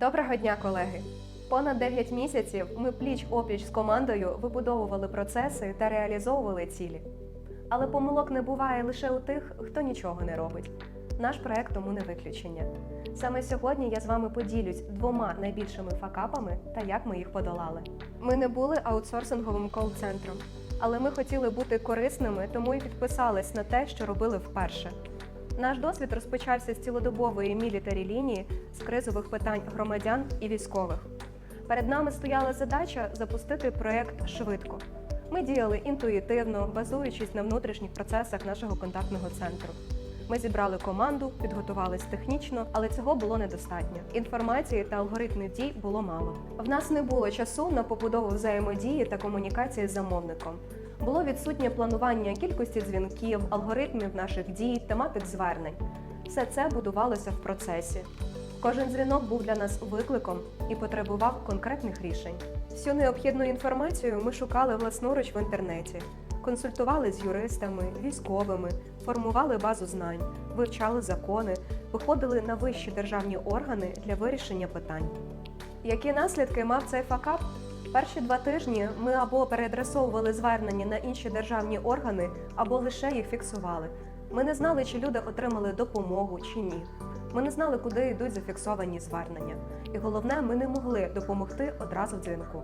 Доброго дня, колеги! Понад 9 місяців ми пліч опліч з командою вибудовували процеси та реалізовували цілі. Але помилок не буває лише у тих, хто нічого не робить. Наш проект тому не виключення. Саме сьогодні я з вами поділюсь двома найбільшими факапами та як ми їх подолали. Ми не були аутсорсинговим кол-центром, але ми хотіли бути корисними, тому і підписались на те, що робили вперше. Наш досвід розпочався з цілодобової мілітарі лінії з кризових питань громадян і військових. Перед нами стояла задача запустити проект швидко. Ми діяли інтуїтивно, базуючись на внутрішніх процесах нашого контактного центру. Ми зібрали команду, підготувались технічно, але цього було недостатньо. Інформації та алгоритмів дій було мало. В нас не було часу на побудову взаємодії та комунікації з замовником. Було відсутнє планування кількості дзвінків, алгоритмів наших дій, тематик звернень. Все це будувалося в процесі. Кожен дзвінок був для нас викликом і потребував конкретних рішень. Всю необхідну інформацію ми шукали власноруч в інтернеті, консультували з юристами, військовими, формували базу знань, вивчали закони, виходили на вищі державні органи для вирішення питань. Які наслідки мав цей факап? Перші два тижні ми або переадресовували звернення на інші державні органи, або лише їх фіксували. Ми не знали, чи люди отримали допомогу чи ні. Ми не знали, куди йдуть зафіксовані звернення. І головне, ми не могли допомогти одразу в дзвінку.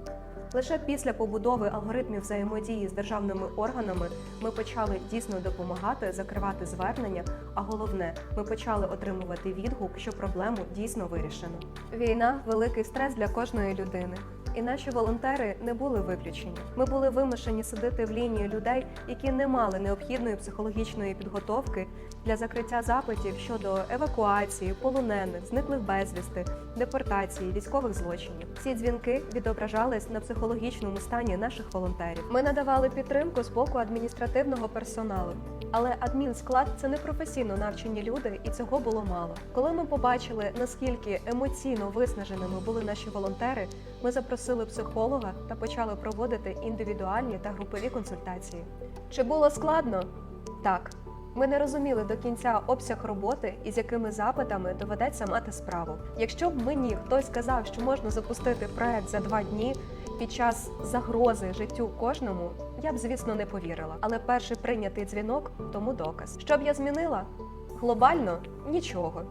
Лише після побудови алгоритмів взаємодії з державними органами ми почали дійсно допомагати закривати звернення. А головне, ми почали отримувати відгук, що проблему дійсно вирішено. Війна великий стрес для кожної людини. І наші волонтери не були виключені. Ми були вимушені сидити в лінії людей, які не мали необхідної психологічної підготовки для закриття запитів щодо евакуації, полонених, зниклих безвісти, депортації, військових злочинів. Ці дзвінки відображались на психологічному стані наших волонтерів. Ми надавали підтримку з боку адміністративного персоналу. Але адмінсклад це не професійно навчені люди, і цього було мало. Коли ми побачили, наскільки емоційно виснаженими були наші волонтери, ми запросили психолога та почали проводити індивідуальні та групові консультації. Чи було складно? Так. Ми не розуміли до кінця обсяг роботи і з якими запитами доведеться мати справу. Якщо б мені хтось сказав, що можна запустити проект за два дні під час загрози життю кожному, я б, звісно, не повірила. Але перший прийнятий дзвінок тому доказ. Що б я змінила? Глобально нічого.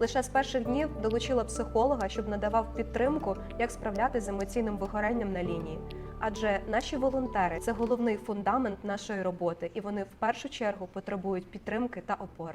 Лише з перших днів долучила психолога, щоб надавав підтримку, як справлятися з емоційним вигоренням на лінії. Адже наші волонтери це головний фундамент нашої роботи, і вони в першу чергу потребують підтримки та опори.